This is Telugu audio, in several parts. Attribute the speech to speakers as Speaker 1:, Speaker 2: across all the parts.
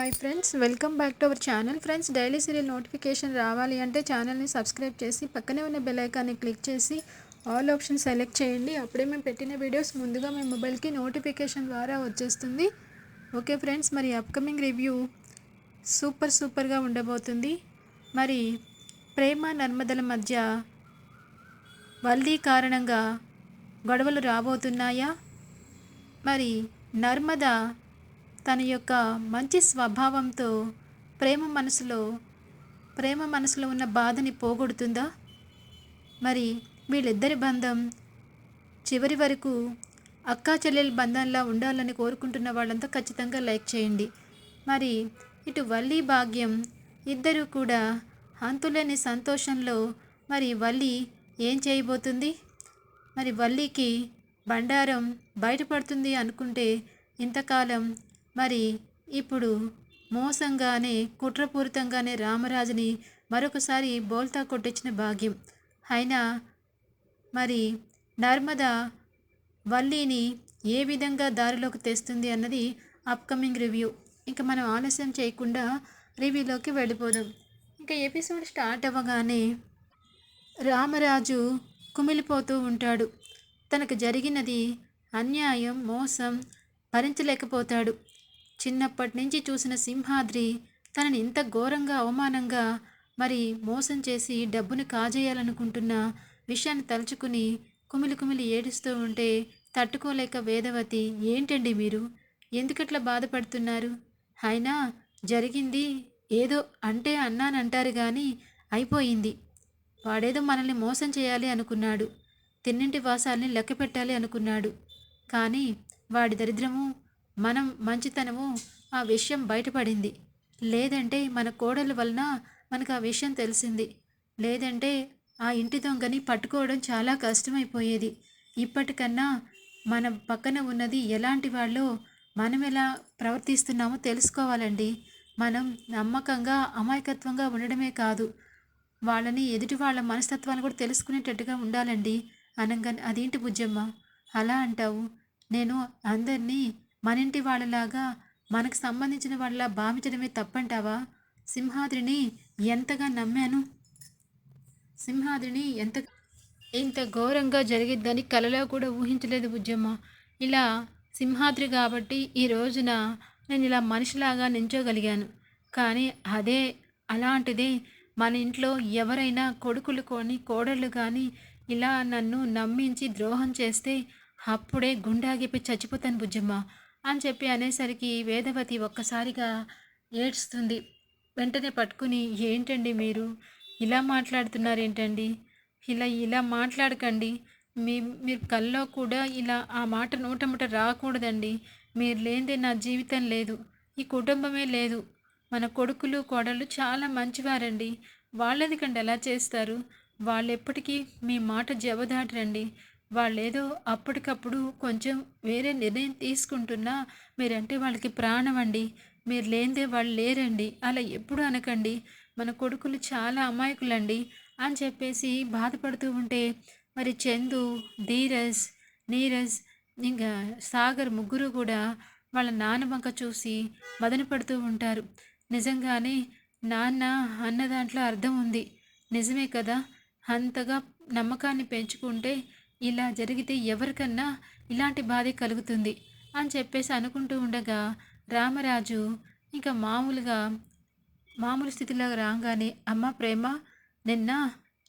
Speaker 1: Hi friends welcome back to our channel. Friends daily serial notification రావాలి అంటే ఛానల్ని సబ్స్క్రైబ్ చేసి పక్కనే ఉన్న బెల్ ఐకాన్ని క్లిక్ చేసి ఆల్ ఆప్షన్ సెలెక్ట్ చేయండి. అప్పుడే మేము పెట్టిన వీడియోస్ ముందుగా మీ మొబైల్కి నోటిఫికేషన్ ద్వారా వచ్చేస్తుంది. ఓకే ఫ్రెండ్స్ మరి అప్కమింగ్ రివ్యూ సూపర్ సూపర్గా ఉండబోతుంది. మరి ప్రేమ నర్మదల మధ్య వల్దీ కారణంగా గొడవలు రాబోతున్నాయా? మరి నర్మద తన యొక్క మంచి స్వభావంతో ప్రేమ మనసులో ప్రేమ మనసులో ఉన్న బాధని పోగొడుతుందా? మరి వీళ్ళిద్దరి బంధం చివరి వరకు అక్కా చెల్లెల బంధంలా ఉండాలని కోరుకుంటున్న వాళ్ళంతా ఖచ్చితంగా లైక్ చేయండి. మరి ఇటు వల్లి భాగ్యం ఇద్దరూ కూడా అంతులేని సంతోషంలో మరి వల్లి ఏం చేయబోతుంది? మరి వల్లికి బండారం బయటపడుతుంది అనుకుంటే ఇంతకాలం మరి ఇప్పుడు మోసంగానే కుట్రపూరితంగానే రామరాజుని మరొకసారి బోల్తా కొట్టించిన భాగ్యం. అయినా మరి నర్మద వల్లీని ఏ విధంగా దారిలోకి తెస్తుంది అన్నది అప్కమింగ్ రివ్యూ ఇంకా మనం ఆలస్యం చేయకుండా రివ్యూలోకి వెళ్ళిపోదాం. ఇంకా ఎపిసోడ్ స్టార్ట్ అవ్వగానే రామరాజు కుమిలిపోతూ ఉంటాడు. తనకు జరిగినది అన్యాయం మోసం భరించలేకపోతాడు. చిన్నప్పటి నుంచి చూసిన సింహాద్రి తనని ఇంత ఘోరంగా అవమానంగా మరి మోసం చేసి డబ్బుని కాజేయాలనుకుంటున్న విషయాన్ని తలుచుకుని కుమిలి కుమిలి ఏడుస్తూ ఉంటే తట్టుకోలేక వేదవతి ఏంటండి మీరు? ఎందుకట్లా బాధపడుతున్నారు? అయినా జరిగింది ఏదో అంటే అన్నానంటారు కానీ అయిపోయింది. వాడేదో మనల్ని మోసం చేయాలి అనుకున్నాడు. తిన్నింటి వాసాల్ని లెక్క పెట్టాలి అనుకున్నాడు. కానీ వాడి దరిద్రము మనం మంచితనము ఆ విషయం బయటపడింది. లేదంటే మన కోడల వలన మనకు ఆ విషయం తెలిసింది. లేదంటే ఆ ఇంటి దొంగని పట్టుకోవడం చాలా కష్టమైపోయేది. ఇప్పటికన్నా మన పక్కన ఉన్నది ఎలాంటి వాళ్ళో మనం ఎలా ప్రవర్తిస్తున్నామో తెలుసుకోవాలండి. మనం నమ్మకంగా అమాయకత్వంగా ఉండడమే కాదు. వాళ్ళని ఎదుటి వాళ్ళ మనస్తత్వాన్ని కూడా తెలుసుకునేటట్టుగా ఉండాలండి. అనగా అదేంటి బుజ్జమ్మ? అలా అంటావు. నేను అందరినీ మనింటి వాళ్ళలాగా మనకు సంబంధించిన వాళ్ళ భావించడమే తప్పంటావా? సింహాద్రిని ఎంతగా నమ్మాను? సింహాద్రిని ఎంత ఇంత ఘోరంగా జరిగిద్దని కలలో కూడా ఊహించలేదు బుజ్జమ్మ. ఇలా సింహాద్రి కాబట్టి ఈ రోజున నేను ఇలా మనిషిలాగా నించోగలిగాను. కానీ అదే అలాంటిదే మన ఇంట్లో ఎవరైనా కొడుకులు కొని కోడళ్ళు కానీ ఇలా నన్ను నమ్మించి ద్రోహం చేస్తే అప్పుడే గుండాగిపి చచ్చిపోతాను బుజ్జమ్మ. అని చెప్పి అనేసరికి వేదవతి ఒక్కసారిగా ఏడ్స్తుంది. వెంటనే పట్టుకుని ఏంటండి మీరు? ఇలా మాట్లాడుతున్నారు ఏంటండి ఇలా ఇలా మాట్లాడకండి. మీ మీరు కల్లో కూడా ఇలా ఆ మాట నూటముట రాకూడదండి. మీరు లేనిదే నా జీవితం లేదు. ఈ కుటుంబమే లేదు. మన కొడుకులు కోడళ్ళు చాలా మంచివారండి. వాళ్ళది కండి ఎలా చేస్తారు? వాళ్ళు ఎప్పటికీ మీ మాట జవదాటరండి. వాళ్ళేదో అప్పటికప్పుడు కొంచెం వేరే నిర్ణయం తీసుకుంటున్నా మీరంటే వాళ్ళకి ప్రాణం అండి మీరు లేనిదే వాళ్ళు లేరండి. అలా ఎప్పుడు అనకండి. మన కొడుకులు చాలా అమాయకులండి అని చెప్పేసి బాధపడుతూ ఉంటే మరి చందు ధీరజ్ నీరజ్ ఇంకా సాగర్ ముగ్గురు కూడా వాళ్ళ నాన్న వంక చూసి మదన పడుతూ ఉంటారు. నిజంగానే నాన్న అన్న దాంట్లో అర్థం ఉంది. నిజమే కదా? అంతగా నమ్మకాన్ని పెంచుకుంటే ఇలా జరిగితే ఎవరికన్నా ఇలాంటి బాధ కలుగుతుంది అని చెప్పేసి అనుకుంటూ ఉండగా రామరాజు ఇంకా మామూలుగా మామూలు స్థితిలో రాగానే అమ్మ ప్రేమ నిన్న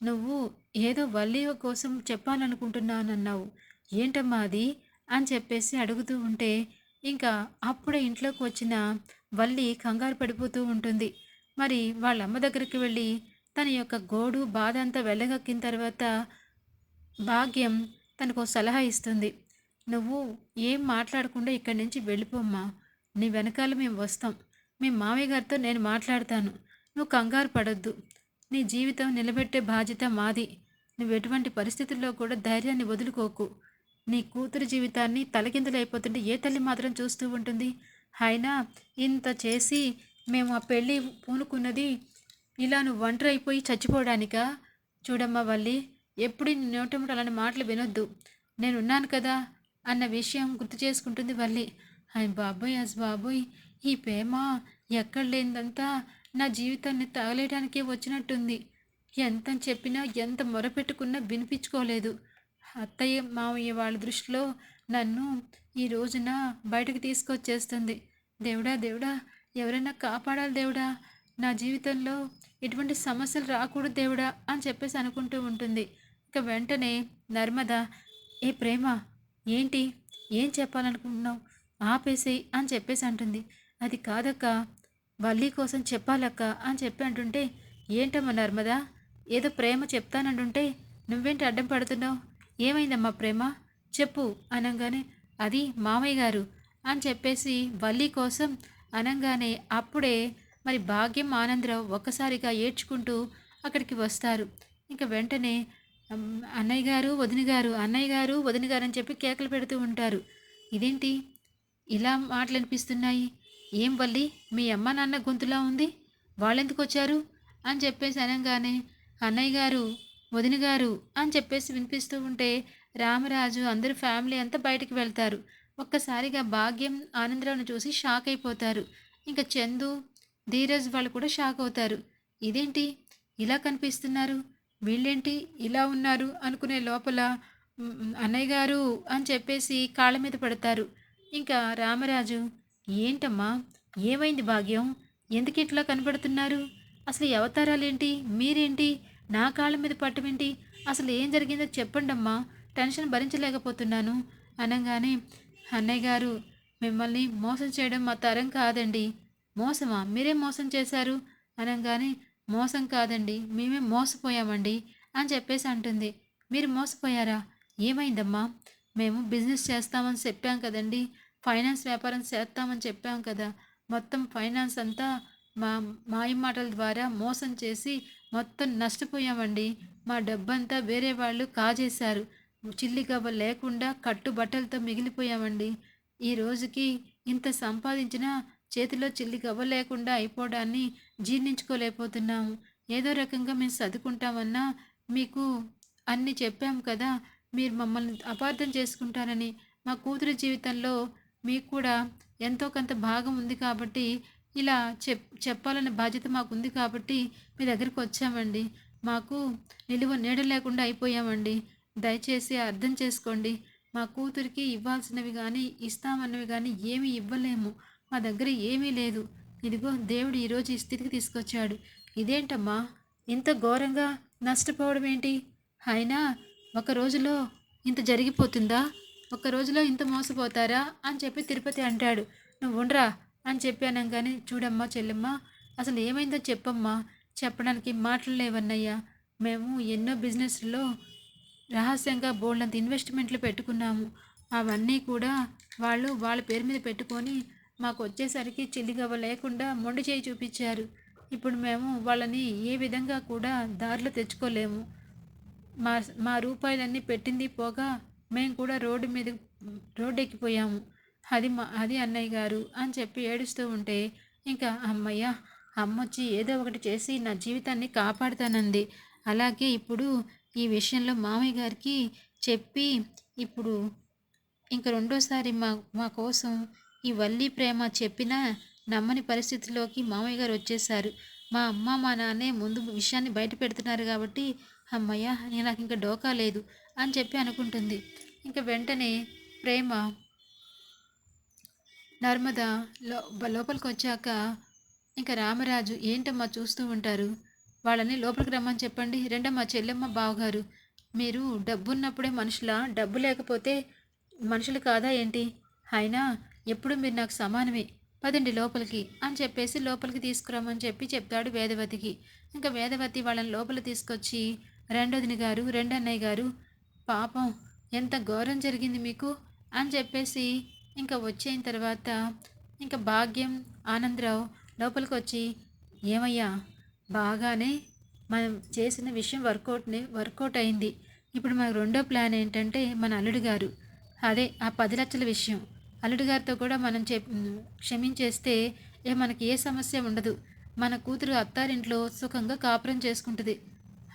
Speaker 1: నువ్వు ఏదో వల్లి కోసం చెప్పాలనుకుంటున్నానన్నావు. ఏంటమ్మా అది? అని చెప్పేసి అడుగుతూ ఉంటే ఇంకా అప్పుడే ఇంట్లోకి వచ్చిన వల్లి కంగారు పడిపోతూ ఉంటుంది. మరి వాళ్ళ అమ్మ దగ్గరికి వెళ్ళి తన యొక్క గోడు బాధ అంతా వెళ్ళగక్కిన తర్వాత భాగ్యం తనకు సలహా ఇస్తుంది. నువ్వు ఏం మాట్లాడకుండా ఇక్కడి నుంచి వెళ్ళిపోమ్మా నీ వెనకాల మేము వస్తాం. మీ మామయ్య గారితో నేను మాట్లాడతాను. నువ్వు కంగారు పడొద్దు. నీ జీవితం నిలబెట్టే బాధ్యత మాది. నువ్వు ఎటువంటి పరిస్థితుల్లో కూడా ధైర్యాన్ని వదులుకోకు. నీ కూతురు జీవితాన్ని తలకిందులైపోతుంటే ఏ తల్లి మాత్రం చూస్తూ ఉంటుంది? అయినా ఇంత చేసి మేము ఆ పెళ్ళి పూనుకున్నది ఇలా నువ్వు ఒంటరి అయిపోయి చచ్చిపోవడానికా? చూడమ్మా వల్లి. ఎప్పుడు నోటముట అలాంటి మాటలు వినొద్దు. నేనున్నాను కదా అన్న విషయం గుర్తు చేసుకుంటుంది వల్లి. ఆయన బాబోయ్ అస్ బాబోయ్ ఈ ప్రేమ ఎక్కడ లేనిదంతా నా జీవితాన్ని తగలేయడానికే వచ్చినట్టుంది. ఎంత చెప్పినా ఎంత మొరపెట్టుకున్నా వినిపించుకోలేదు. అత్తయ్య మామయ్య వాళ్ళ దృష్టిలో నన్ను ఈ రోజున బయటకు తీసుకొచ్చేస్తుంది. దేవుడా దేవుడా ఎవరైనా కాపాడాలి దేవుడా? నా జీవితంలో ఎటువంటి సమస్యలు రాకూడదు దేవుడా అని చెప్పేసి అనుకుంటూ ఉంటుంది. ఇక వెంటనే నర్మద ఏ ప్రేమ? ఏంటి? ఏం చెప్పాలనుకుంటున్నావు? ఆపేసి అని చెప్పేసి అంటుంది. అది కాదక్క వల్లి కోసం చెప్పాలక్క అని చెప్పి అంటుంటే ఏంటమ్మా నర్మదా ఏదో ప్రేమ చెప్తానంటుంటే నువ్వేంటి అడ్డం పడుతున్నావు? ఏమైందమ్మా ప్రేమ? చెప్పు అనగానే అది మామయ్య గారు అని చెప్పేసి వల్లి కోసం అనగానే అప్పుడే మరి భాగ్యం ఆనందరావు ఒక్కసారిగా ఏడ్చుకుంటూ అక్కడికి వస్తారు. ఇంకా వెంటనే అన్నయ్య గారు వదిన గారు అన్నయ్య గారు వదిన గారు అని చెప్పి కేకలు పెడుతూ ఉంటారు. ఇదేంటి? ఇలా మాటలు అనిపిస్తున్నాయి ఏం వల్లి? మీ అమ్మ నాన్న గొంతులా ఉంది. వాళ్ళెందుకు వచ్చారు? అని చెప్పేసి అనగానే అన్నయ్య గారు వదిన గారు అని చెప్పేసి వినిపిస్తూ ఉంటే రామరాజు అందరూ ఫ్యామిలీ అంతా బయటికి వెళ్తారు. ఒక్కసారిగా భాగ్యం ఆనందరావుని చూసి షాక్ అయిపోతారు. ఇంకా చందు ధీరజ్ వాళ్ళు కూడా షాక్ అవుతారు. ఇదేంటి? ఇలా కనిపిస్తున్నారు? వీళ్ళేంటి ఇలా ఉన్నారు అనుకునే లోపల అన్నయ్య గారు అని చెప్పేసి కాళ్ళ మీద పడతారు. ఇంకా రామరాజు ఏంటమ్మా ఏమైంది భాగ్యం? ఎందుకు ఇట్లా కనపడుతున్నారు అసలు ఈ అవతారాలేంటి? మీరేంటి? నా కాళ్ళ మీద పట్టమేంటి అసలు ఏం జరిగిందో చెప్పండి అమ్మా టెన్షన్ భరించలేకపోతున్నాను అనగానే అన్నయ్య గారు మిమ్మల్ని మోసం చేయడం మా తరం కాదండి. మోసమా? మీరేం మోసం చేశారు? అనగానే మోసం కాదండి మేమే మోసపోయామండి అని చెప్పేసి అంటుంది. మీరు మోసపోయారా? ఏమైందమ్మా? మేము బిజినెస్ చేస్తామని చెప్పాం కదండి ఫైనాన్స్ వ్యాపారం చేస్తామని చెప్పాం కదా మొత్తం ఫైనాన్స్ అంతా మా మాయ మాటల ద్వారా మోసం చేసి మొత్తం నష్టపోయామండి. మా డబ్బంతా వేరే వాళ్ళు కాజేశారు. చిల్లి గవ్వ లేకుండా కట్టుబట్టలతో మిగిలిపోయామండి. ఈ రోజుకి ఇంత సంపాదించినా చేతిలో చిల్లి గవ్వ లేకుండా అయిపోవడాన్ని జీర్ణించుకోలేకపోతున్నాము ఏదో రకంగా మేము చదువుకుంటామన్నా మీకు అన్ని చెప్పాం కదా మీరు మమ్మల్ని అపార్థం చేసుకుంటారని. మా కూతురి జీవితంలో మీకు కూడా ఎంతో కొంత భాగం ఉంది కాబట్టి ఇలా చెప్ చెప్పాలనే బాధ్యత మాకు ఉంది కాబట్టి మీ దగ్గరికి వచ్చామండి. మాకు నిలువ నీడ లేకుండా అయిపోయామండి. దయచేసి అర్థం చేసుకోండి. మా కూతురికి ఇవ్వాల్సినవి కానీ ఇస్తామన్నవి కానీ ఏమీ ఇవ్వలేము. మా దగ్గర ఏమీ లేదు. ఇదిగో దేవుడు ఈరోజు ఈ స్థితికి తీసుకొచ్చాడు. ఇదేంటమ్మా? ఇంత ఘోరంగా నష్టపోవడం ఏంటి? అయినా ఒక రోజులో ఇంత జరిగిపోతుందా? ఒక రోజులో ఇంత మోసపోతారా? అని చెప్పి తిరుపతి అంటాడు. నువ్వు ఉండరా? అని చెప్పాను కానీ చూడమ్మా చెల్లెమ్మా అసలు ఏమైందో చెప్పమ్మా. చెప్పడానికి మాటలు లేవన్నయ్యా. మేము ఎన్నో బిజినెస్లో రహస్యంగా బోల్డంత ఇన్వెస్ట్మెంట్లు పెట్టుకున్నాము. అవన్నీ కూడా వాళ్ళు వాళ్ళ పేరు మీద పెట్టుకొని మాకు వచ్చేసరికి చిల్లిగవ్వ లేకుండా మొండి చేయి చూపించారు. ఇప్పుడు మేము వాళ్ళని ఏ విధంగా కూడా దారిలో తెచ్చుకోలేము. మా మా రూపాయలన్నీ పెట్టింది పోగా మేము కూడా రోడ్డు మీద రోడ్డు ఎక్కిపోయాము అది మా అది అన్నయ్య గారు అని చెప్పి ఏడుస్తూ ఉంటే ఇంకా అమ్మయ్య అమ్మ వచ్చి ఏదో ఒకటి చేసి నా జీవితాన్ని కాపాడుతానంది. అలాగే ఇప్పుడు ఈ విషయంలో మామయ్య గారికి చెప్పి ఇప్పుడు ఇంక రెండోసారి మా మా కోసం ఈ వల్లి ప్రేమ చెప్పినా నమ్మని పరిస్థితిలోకి మామయ్య గారు వచ్చేసారు మా అమ్మ మా నాన్నే ముందు విషయాన్ని బయట పెడుతున్నారు కాబట్టి అమ్మయ్య నేను నాకు ఇంకా డోకా లేదు అని చెప్పి అనుకుంటుంది. ఇంకా వెంటనే ప్రేమ నర్మద లో లోపలికి వచ్చాక ఇంకా రామరాజు ఏంటమ్మా చూస్తూ ఉంటారు? వాళ్ళని లోపలికి రమ్మని చెప్పండి. రెండమ్మా చెల్లెమ్మ బావగారు. మీరు డబ్బు ఉన్నప్పుడే మనుషుల? డబ్బు లేకపోతే మనుషులు కాదా ఏంటి? అయినా ఎప్పుడు మీరు నాకు సమానమే? పదండి లోపలికి అని చెప్పేసి లోపలికి తీసుకురమ్మని చెప్పి చెప్తాడు వేదవతికి. ఇంకా వేదవతి వాళ్ళని లోపల తీసుకొచ్చి రెండోదిని గారు రెండన్నయ్య గారు పాపం ఎంత ఘోరం జరిగింది మీకు? అని చెప్పేసి ఇంకా వచ్చిన తర్వాత ఇంకా భాగ్యం ఆనందరావు లోపలికి వచ్చి ఏమయ్యా బాగానే మనం చేసిన విషయం వర్కౌట్ని వర్కౌట్ అయింది. ఇప్పుడు మన రెండో ప్లాన్ ఏంటంటే మన అల్లుడు గారు. అదే ఆ పది లక్షల విషయం. అల్లుడు గారితో కూడా మనం చెప్ క్షమించేస్తే ఏ మనకి ఏ సమస్య ఉండదు. మన కూతురు అత్తారింట్లో సుఖంగా కాపురం చేసుకుంటుంది.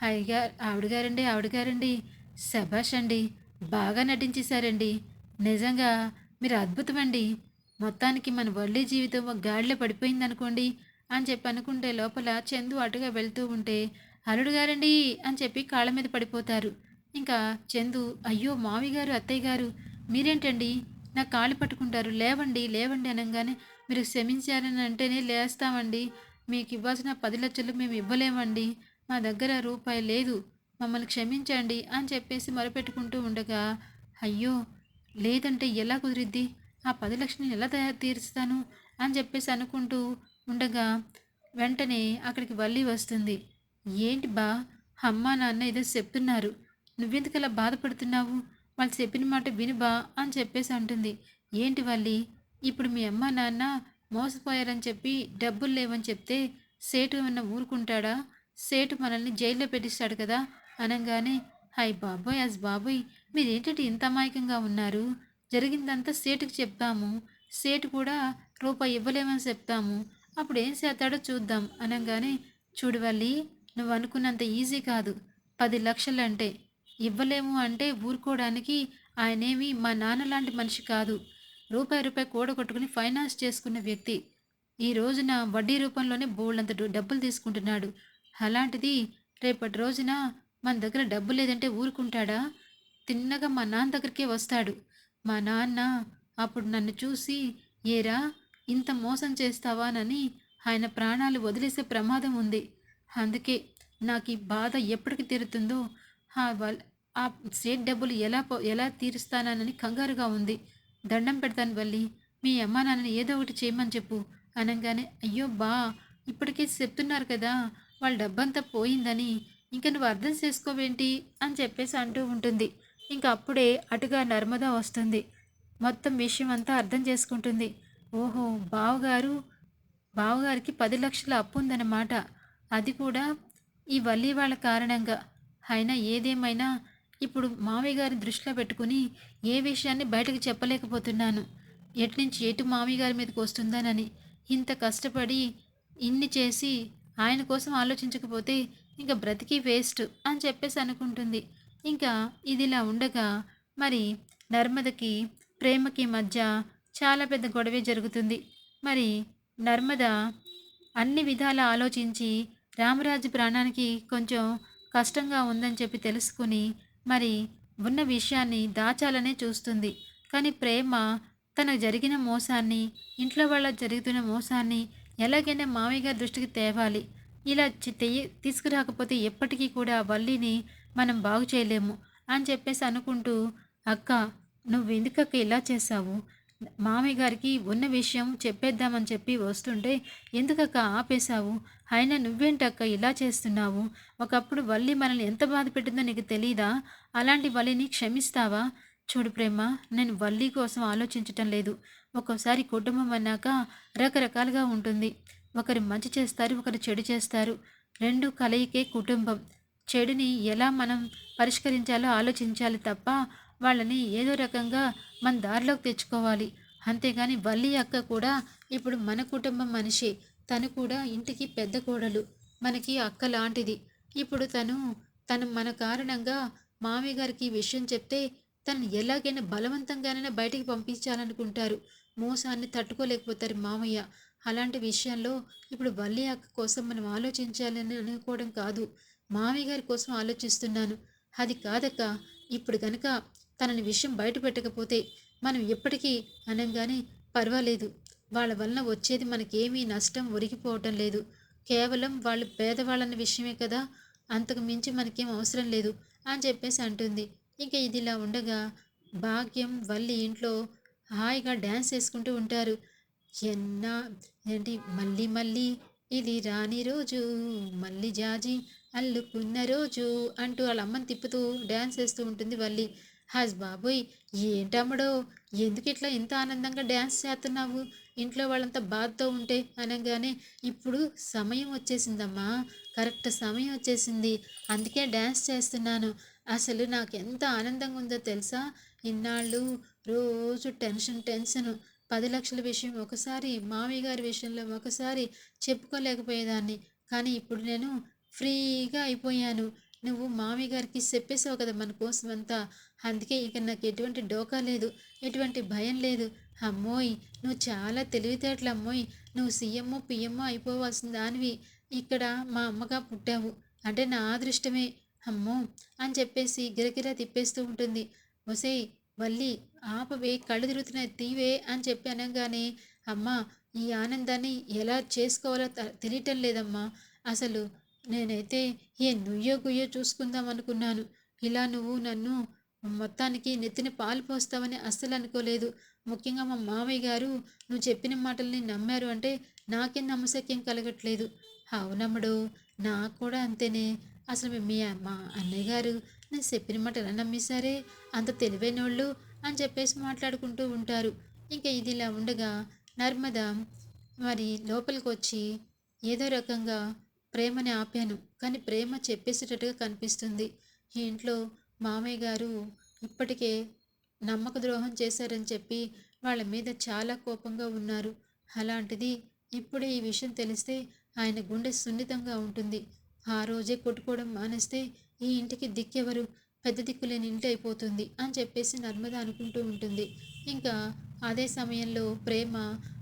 Speaker 1: హాయిగా ఆవిడగారండి ఆవిడగారండి. శభాష్ అండి బాగా నటించేశారండి. నిజంగా మీరు అద్భుతమండి.
Speaker 2: మొత్తానికి మన వల్లి జీవితం ఒక గాడిలో పడిపోయిందనుకోండి అని చెప్పి అనుకుంటే లోపల చందు అటుగా వెళ్తూ ఉంటే అల్లుడు గారండి అని చెప్పి కాళ్ళ మీద పడిపోతారు. ఇంకా చందు అయ్యో మావి గారు అత్తయ్య గారు మీరేంటండి? నా కాళ్ళు పట్టుకుంటారు. లేవండి లేవండి అనగానే మీరు క్షమించారని అంటేనే లేస్తామండి. మీకు ఇవ్వాల్సిన పది లక్షలు మేము ఇవ్వలేమండి. మా దగ్గర రూపాయి లేదు. మమ్మల్ని క్షమించండి అని చెప్పేసి మొరపెట్టుకుంటూ ఉండగా అయ్యో లేదంటే ఎలా కుదిరిద్ది? ఆ పది లక్షలు ఎలా తయారు తీరుస్తాను? అని చెప్పేసి అనుకుంటూ ఉండగా వెంటనే అక్కడికి వల్లి వస్తుంది. ఏంటి బా అమ్మా నాన్న ఏదో చెప్తున్నారు. నువ్వెందుకు అలా బాధపడుతున్నావు? వాళ్ళు చెప్పిన మాట విను బా అని చెప్పేసి అంటుంది. ఏంటి వల్లి? ఇప్పుడు మీ అమ్మ నాన్న మోసపోయారని చెప్పి డబ్బులు లేవని చెప్తే సేటు ఏమన్నా ఊరుకుంటాడా? సేటు మనల్ని జైల్లో పెట్టిస్తాడు కదా? అనగానే హాయ్ బాబోయ్ అస్ బాబోయ్ మీరేంటంటే ఇంత అమాయకంగా ఉన్నారు? జరిగిందంతా సేటుకి చెప్తాము. సేటు కూడా రూపాయి ఇవ్వలేమని చెప్తాము. అప్పుడు ఏం చేస్తాడో చూద్దాం. అనగానే చూడవల్లి నువ్వు అనుకున్నంత ఈజీ కాదు. పది లక్షలంటే ఇవ్వలేము అంటే ఊరుకోవడానికి ఆయనేమి మా నాన్న లాంటి మనిషి కాదు. రూపాయి రూపాయి కూడగొట్టుకుని ఫైనాన్స్ చేసుకున్న వ్యక్తి. ఈ రోజున వడ్డీ రూపంలోనే బోల్డంత డబ్బులు తీసుకుంటున్నాడు. అలాంటిది రేపటి రోజున మన దగ్గర డబ్బు లేదంటే ఊరుకుంటాడా? తిన్నగా మా నాన్న దగ్గరికే వస్తాడు. మా నాన్న అప్పుడు నన్ను చూసి ఏరా ఇంత మోసం చేస్తావానని ఆయన ప్రాణాలు వదిలేసే ప్రమాదం ఉంది. అందుకే నాకు ఈ బాధ ఎప్పటికి తీరుతుందో వాళ్ళ ఆ సేట్ డబ్బులు ఎలా పో ఎలా తీరుస్తానని కంగారుగా ఉంది. దండం పెడతాను వల్లి. మీ అమ్మా నాన్నని ఏదో ఒకటి చేయమని చెప్పు అనగానే అయ్యో బా ఇప్పటికే చెప్తున్నారు కదా వాళ్ళ డబ్బంతా పోయిందని ఇంకా నువ్వు అర్థం చేసుకోవేంటి? అని చెప్పేసి అంటూ ఉంటుంది. ఇంకా అప్పుడే అటుగా నర్మదా వస్తుంది. మొత్తం విషయం అంతా అర్థం చేసుకుంటుంది. ఓహో బావగారు బావగారికి పది లక్షల అప్పు ఉందన్నమాట. అది కూడా ఈ వల్లి వాళ్ళ కారణంగా. అయినా ఏదేమైనా ఇప్పుడు మామయ్య గారి దృష్టిలో పెట్టుకుని ఏ విషయాన్ని బయటకు చెప్పలేకపోతున్నాను. ఎట్నుంచి ఎటు మామయ్య గారి మీదకి వస్తుందానని ఇంత కష్టపడి ఇన్ని చేసి ఆయన కోసం ఆలోచించకపోతే ఇంకా బ్రతికి వేస్ట్ అని చెప్పేసి అనుకుంటుంది. ఇంకా ఇదిలా ఉండగా మరి నర్మదకి ప్రేమకి మధ్య చాలా పెద్ద గొడవే జరుగుతుంది. మరి నర్మద అన్ని విధాలా ఆలోచించి రామరాజు ప్రాణానికి కొంచెం కష్టంగా ఉందని చెప్పి తెలుసుకుని మరి ఉన్న విషయాన్ని దాచాలనే చూస్తుంది. కానీ ప్రేమ తన జరిగిన మోసాన్ని ఇంట్లో వాళ్ళ జరుగుతున్న మోసాన్ని ఎలాగైనా మామయ్య గారి దృష్టికి తేవాలి. ఇలా తెయ్య- తీసుకురాకపోతే ఎప్పటికీ కూడా వల్లిని మనం బాగు చేయలేము అని చెప్పేసి అనుకుంటూ అక్క నువ్వు ఎందుకక్క ఇలా చేసావు మామయ్య గారికి ఉన్న విషయం చెప్పేద్దామని చెప్పి వస్తుంటే ఎందుకక్క ఆపేశావు? అయినా నువ్వేంటక్క ఇలా చేస్తున్నావు? ఒకప్పుడు వల్లి మనల్ని ఎంత బాధ పెట్టిందో నీకు తెలీదా? అలాంటి వల్లిని క్షమిస్తావా? చూడు ప్రేమ నేను వల్లి కోసం ఆలోచించటం లేదు. ఒక్కోసారి కుటుంబం అన్నాక రకరకాలుగా ఉంటుంది. ఒకరు మంచి చేస్తారు ఒకరు చెడు చేస్తారు. రెండు కలయికే కుటుంబం. చెడుని ఎలా మనం పరిష్కరించాలో ఆలోచించాలి తప్ప వాళ్ళని ఏదో రకంగా మన దారిలోకి తెచ్చుకోవాలి. అంతేగాని వల్లి అక్క కూడా ఇప్పుడు మన కుటుంబం మనిషి. తను కూడా ఇంటికి పెద్ద కోడలు. మనకి అక్క లాంటిది. ఇప్పుడు తను తను మన కారణంగా మామయ్య గారికి ఈ విషయం చెప్తే తను ఎలాగైనా బలవంతంగానైనా బయటికి పంపించాలనుకుంటారు. మోసాన్ని తట్టుకోలేకపోతారు మామయ్య. అలాంటి విషయంలో ఇప్పుడు వల్లి అక్క కోసం మనం ఆలోచించాలని అనుకోవడం కాదు. మామయ్య గారి కోసం ఆలోచిస్తున్నాను. అది కాదక్క. ఇప్పుడు కనుక తనని విషయం బయట పెట్టకపోతే మనం ఎప్పటికీ అనగానే పర్వాలేదు. వాళ్ళ వలన వచ్చేది మనకేమీ నష్టం ఒరిగిపోవటం లేదు. కేవలం వాళ్ళు పేదవాళ్ళన్న విషయమే కదా. అంతకు మించి మనకేం అవసరం లేదు అని చెప్పేసి అంటుంది. ఇంకా ఇది ఇలా ఉండగా భాగ్యం వల్లి ఇంట్లో హాయిగా డ్యాన్స్ చేసుకుంటూ ఉంటారు. ఎన్నా ఏంటి మళ్ళీ మళ్ళీ ఇది రాని రోజు మళ్ళీ జాజి అల్లుకున్న రోజు అంటూ వాళ్ళ అమ్మని తిప్పుతూ డ్యాన్స్ వేస్తూ ఉంటుంది వల్లి. హాజ్ బాబోయ్ ఏంటమ్మడో? ఎందుకు ఇట్లా ఇంత ఆనందంగా డ్యాన్స్ చేస్తున్నావు? ఇంట్లో వాళ్ళంతా బాధతో ఉంటే అనగానే ఇప్పుడు సమయం వచ్చేసిందమ్మా. కరెక్ట్ సమయం వచ్చేసింది. అందుకే డ్యాన్స్ చేస్తున్నాను. అసలు నాకు ఎంత ఆనందంగా ఉందో తెలుసా? ఇన్నాళ్ళు రోజు టెన్షన్ టెన్షన్. పది లక్షల విషయం ఒకసారి మామయ్య గారి విషయంలో ఒకసారి చెప్పుకోలేకపోయేదాన్ని. కానీ ఇప్పుడు నేను ఫ్రీగా అయిపోయాను. నువ్వు మామయ్య గారికి చెప్పేసావు కదా మన కోసం అంతా. అందుకే ఇక నాకు ఎటువంటి డోకా లేదు ఎటువంటి భయం లేదు. అమ్మోయ్ నువ్వు చాలా తెలివితేటలు అమ్మోయ్. నువ్వు సీఎంఓ పిఎంఓ అయిపోవాల్సిన దానివి. ఇక్కడ మా అమ్మగా పుట్టావు. అంటే నా అదృష్టమే. అమ్మో అని చెప్పేసి గిరగిరా తిప్పేస్తూ ఉంటుంది. ఒసేయ్ వల్లి ఆపవే కళ్ళు తిరుగుతున్నాయి తీవే అని చెప్పి అనగానే అమ్మా ఈ ఆనందాన్ని ఎలా చేసుకోవాలో తెలియటం లేదమ్మా. అసలు నేనైతే ఏ నుయ్యో గుయ్యో చూసుకుందాం అనుకున్నాను. ఇలా నువ్వు నన్ను మొత్తానికి నెత్తిన పాలు పోస్తావని అస్సలు అనుకోలేదు. ముఖ్యంగా మా మామయ్య గారు నువ్వు చెప్పిన మాటల్ని నమ్మారు అంటే నాకే నమ్మశక్యం కలగట్లేదు. అవునమ్మడు నాకు కూడా అంతేనే. అసలు మీ- మీ మా అన్నయ్య గారు నేను చెప్పిన మాట ఎలా నమ్మేశారే? అంత తెలివైన వాళ్ళు అని చెప్పేసి మాట్లాడుకుంటూ ఉంటారు. ఇంకా ఇది ఇలా ఉండగా నర్మద మరి లోపలికి వచ్చి ఏదో రకంగా ప్రేమని ఆపాను. కానీ ప్రేమ చెప్పేసేటట్టుగా కనిపిస్తుంది. ఈ ఇంట్లో మామయ్య గారు ఇప్పటికే నమ్మక ద్రోహం చేశారని చెప్పి వాళ్ళ మీద చాలా కోపంగా ఉన్నారు. అలాంటిది ఇప్పుడే ఈ విషయం తెలిస్తే ఆయన గుండె సున్నితంగా ఉంటుంది. ఆ రోజే కొట్టుకోవడం మానేస్తే ఈ ఇంటికి దిక్కెవరు? పెద్ద దిక్కులేని ఇంటి అయిపోతుంది అని చెప్పేసి నర్మద అనుకుంటూ ఉంటుంది. ఇంకా అదే సమయంలో ప్రేమ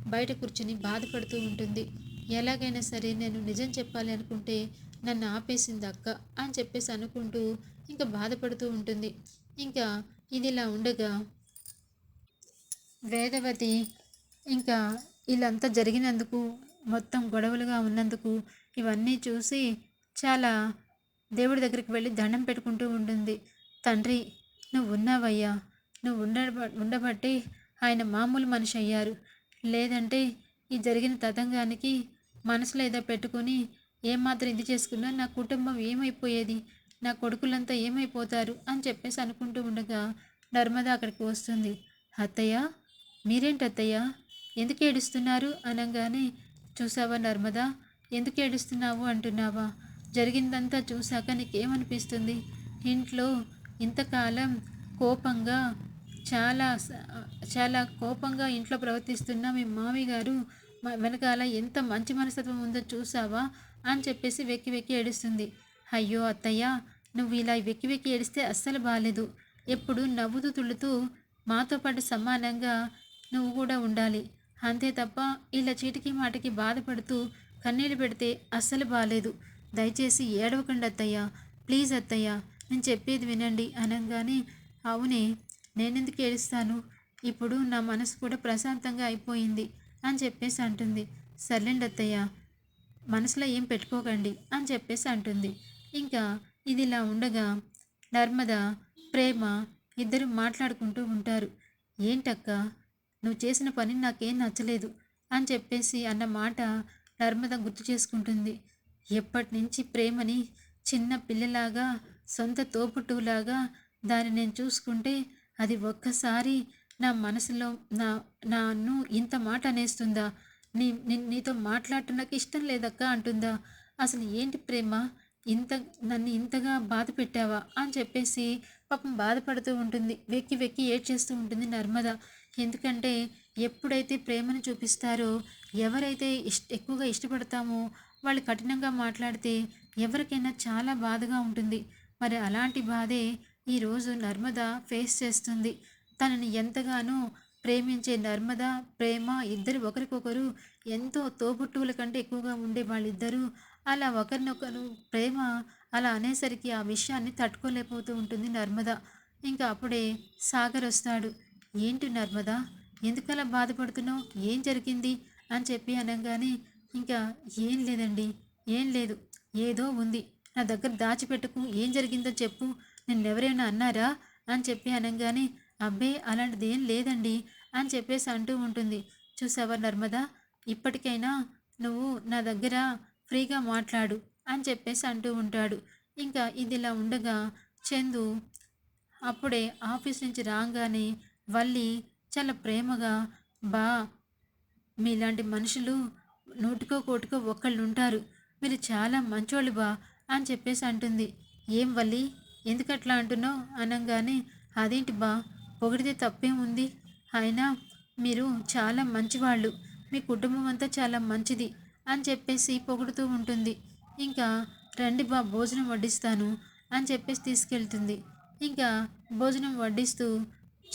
Speaker 2: బయట కూర్చుని బాధపడుతూ ఉంటుంది. ఎలాగైనా సరే నేను నిజం చెప్పాలి అనుకుంటే నన్ను ఆపేసింది అక్క అని చెప్పేసి అనుకుంటూ ఇంకా బాధపడుతూ ఉంటుంది. ఇంకా ఇది ఇలా ఉండగా వేదవతి ఇంకా ఇలాంతా జరిగినందుకు మొత్తం గొడవలుగా ఉన్నందుకు ఇవన్నీ చూసి చాలా దేవుడి దగ్గరికి వెళ్ళి దండం పెట్టుకుంటూ ఉంటుంది. తండ్రి నువ్వు ఉన్నావయ్యా నువ్వు ఉండ ఉండబట్టి ఆయన మామూలు మనిషి అయ్యారు. లేదంటే ఈ జరిగిన తతంగానికి మనసులో ఏదో పెట్టుకొని ఏమాత్రం ఇది చేసుకున్నా నా కుటుంబం ఏమైపోయేది? నా కొడుకులంతా ఏమైపోతారు? అని చెప్పేసి అనుకుంటూ ఉండగా నర్మద అక్కడికి వస్తుంది. అత్తయ్య మీరేంటి అత్తయ్య? ఎందుకు ఏడుస్తున్నారు? అనగానే చూసావా నర్మదా? ఎందుకు ఏడుస్తున్నావు అంటున్నావా? జరిగిందంతా చూశాక నీకేమనిపిస్తుంది? ఇంట్లో ఇంతకాలం కోపంగా చాలా చాలా కోపంగా ఇంట్లో ప్రవర్తిస్తున్న మీ మామయ్య గారు వెనకాల ఎంత మంచి మనస్తత్వం ఉందో చూసావా? అని చెప్పేసి వెక్కి వెక్కి ఏడుస్తుంది. అయ్యో అత్తయ్య నువ్వు ఇలా వెక్కి వెక్కి ఏడిస్తే అస్సలు బాగాలేదు ఎప్పుడు నవ్వుతూ తుళ్ళుతూ మాతో పాటు సమానంగా నువ్వు కూడా ఉండాలి. అంతే తప్ప ఇలా చీటికి మాటికి బాధపడుతూ కన్నీళ్ళు పెడితే అస్సలు బాగాలేదు దయచేసి ఏడవకండి అత్తయ్య. ప్లీజ్ అత్తయ్య నేను చెప్పేది వినండి అనగానే అవునే నేనెందుకు ఏడుస్తాను? ఇప్పుడు నా మనసు కూడా ప్రశాంతంగా అయిపోయింది. అని చెప్పేసి అంటుంది. సర్లేండి అత్తయ్య మనసులో ఏం పెట్టుకోకండి అని చెప్పేసి అంటుంది. ఇంకా ఇది ఇలా ఉండగా నర్మద ప్రేమ ఇద్దరు మాట్లాడుకుంటూ ఉంటారు. ఏంటక్క నువ్వు చేసిన పని నాకేం నచ్చలేదు అని చెప్పేసి అన్న మాట నర్మద గుర్తు చేసుకుంటుంది. ఎప్పటి నుంచి ప్రేమని చిన్న పిల్లలాగా సొంత తోపుట్టులాగా దాన్ని నేను చూసుకుంటే అది ఒక్కసారి నా మనసులో నా నన్ను ఇంత మాట అనేస్తుందా? నీ నీ- నీతో మాట్లాడటం నాకు ఇష్టం లేదక్కా అంటుందా? అసలు ఏంటి ప్రేమ? ఇంత నన్ను ఇంతగా బాధ పెట్టావా? అని చెప్పేసి పాపం బాధపడుతూ ఉంటుంది. వెక్కి వెక్కి ఏడ్చేస్తూ ఉంటుంది నర్మద. ఎందుకంటే ఎప్పుడైతే ప్రేమను చూపిస్తారో ఎవరైతే ఇష్ట ఎక్కువగా ఇష్టపడతామో వాళ్ళు కఠినంగా మాట్లాడితే ఎవరికైనా చాలా బాధగా ఉంటుంది. మరి అలాంటి బాధే ఈరోజు నర్మద ఫేస్ చేస్తుంది. తనని ఎంతగానో ప్రేమించే నర్మద ప్రేమ ఇద్దరు ఒకరికొకరు ఎంతో తోబుట్టువుల కంటే ఎక్కువగా ఉండే వాళ్ళిద్దరూ అలా ఒకరినొకరు ప్రేమ అలా అనేసరికి ఆ విషయాన్ని తట్టుకోలేకపోతూ ఉంటుంది నర్మద. ఇంకా అప్పుడే సాగర్ వస్తాడు. ఏంటి నర్మద? ఎందుకలా బాధపడుతున్నావు? ఏం జరిగింది? అని చెప్పి అనగానే ఇంకా ఏం లేదండి ఏం లేదు. ఏదో ఉంది. నా దగ్గర దాచిపెట్టుకు. ఏం జరిగిందో చెప్పు. నిన్నెవరైనా అన్నారా? అని చెప్పి అనగానే అబ్బే అలాంటిది ఏం లేదండి అని చెప్పేసి అంటూ ఉంటుంది. చూసావా నర్మదా? ఇప్పటికైనా నువ్వు నా దగ్గర ఫ్రీగా మాట్లాడు అని చెప్పేసి అంటూ ఉంటాడు. ఇంకా ఇది ఇలా ఉండగా చందు అప్పుడే ఆఫీస్ నుంచి రాగానే వల్లి చాలా ప్రేమగా బా మీలాంటి మనుషులు నూటికో కోటికో ఒక్కళ్ళు ఉంటారు. మీరు చాలా మంచోళ్ళు బా అని చెప్పేసి అంటుంది. ఏం వల్లి? ఎందుకట్లా అంటున్నావు? అనగానే అదేంటి బా? పొగిడితే తప్పేముంది అయినా మీరు చాలా మంచివాళ్ళు. మీ కుటుంబం అంతా చాలా మంచిది అని చెప్పేసి పొగుడుతూ ఉంటుంది. ఇంకా రండి బా భోజనం వడ్డిస్తాను అని చెప్పేసి తీసుకెళ్తుంది. ఇంకా భోజనం వడ్డిస్తూ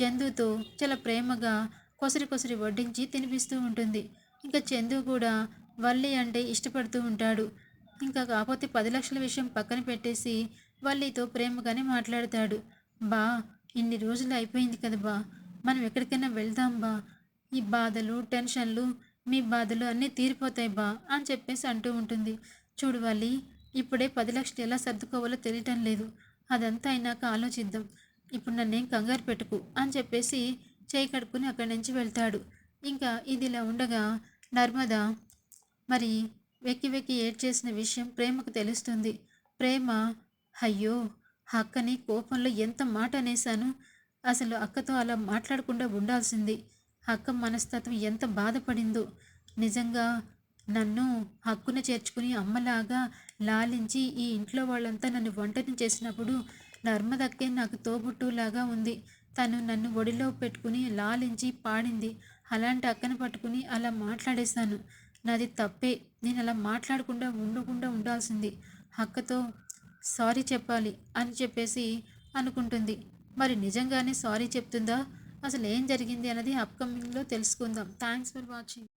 Speaker 2: చందుతో చాలా ప్రేమగా కొసరి కొసరి వడ్డించి తినిపిస్తూ ఉంటుంది. ఇంకా చందు కూడా వల్లి అంటే ఇష్టపడుతూ ఉంటాడు. ఇంకా కాకపోతే పది లక్షల విషయం పక్కన పెట్టేసి వల్లితో ప్రేమగానే మాట్లాడతాడు. బా ఇన్ని రోజులు అయిపోయింది కదా బా. మనం ఎక్కడికైనా వెళ్దాం బా. ఈ బాధలు టెన్షన్లు మీ బాధలు అన్నీ తీరిపోతాయి బా అని చెప్పేసి అంటూ ఉంటుంది. చూడు వల్లి ఇప్పుడే పది లక్షలు ఎలా సర్దుకోవాలో తెలియటం లేదు. అదంతా అయినాక ఆలోచిద్దాం. ఇప్పుడు నన్నేం కంగారు పెట్టుకు అని చెప్పేసి చేయి కడుక్కుని అక్కడి నుంచి వెళ్తాడు. ఇంకా ఇది ఇలా ఉండగా నర్మద మరి వెక్కి వెక్కి ఏడ్ చేసిన విషయం ప్రేమకు తెలుస్తుంది. ప్రేమ అయ్యో అక్కని కోపంలో ఎంత మాట అనేశాను? అసలు అక్కతో అలా మాట్లాడకుండా ఉండాల్సింది. అక్క మనస్తత్వం ఎంత బాధపడిందో. నిజంగా నన్ను హక్కున చేర్చుకుని అమ్మలాగా లాలించి ఈ ఇంట్లో వాళ్ళంతా నన్ను వంటని చేసినప్పుడు నర్మదక్కే నాకు తోబుట్టులాగా ఉంది. తను నన్ను ఒడిలో పెట్టుకుని లాలించి పాడింది. అలాంటి అక్కను పట్టుకుని అలా మాట్లాడేశాను. నాది తప్పే. నేను అలా మాట్లాడకుండా ఉండకుండా ఉండాల్సింది. అక్కతో సారీ చెప్పాలి అని చెప్పేసి అనుకుంటుంది. మరి నిజంగానే సారీ చెప్తుందా? అసలు ఏం జరిగింది అన్నది అప్కమింగ్లో తెలుసుకుందాం. Thanks for watching